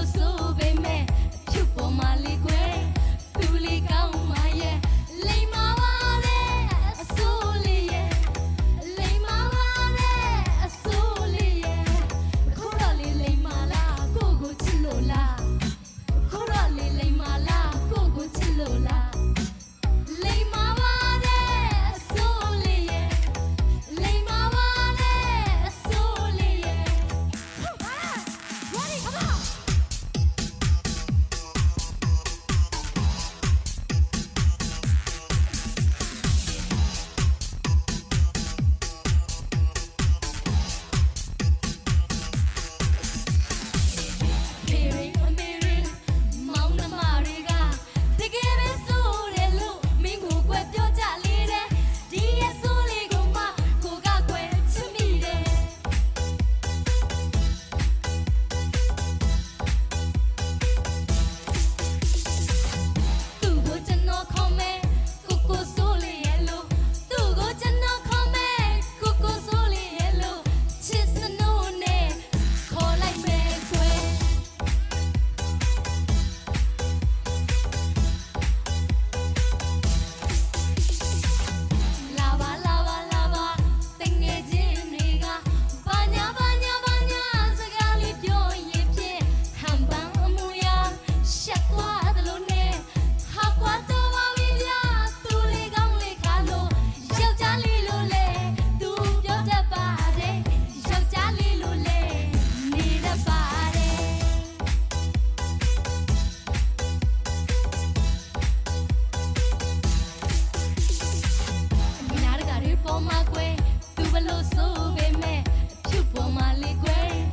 လို့ဆိုပေမဲ့ဖြူပေါ်မှာလေးကွဲ ပေါ်မှာကွယ်သူဘလို့ဆိုပေမဲ့အဖြူပေါ်မှာလေကွယ်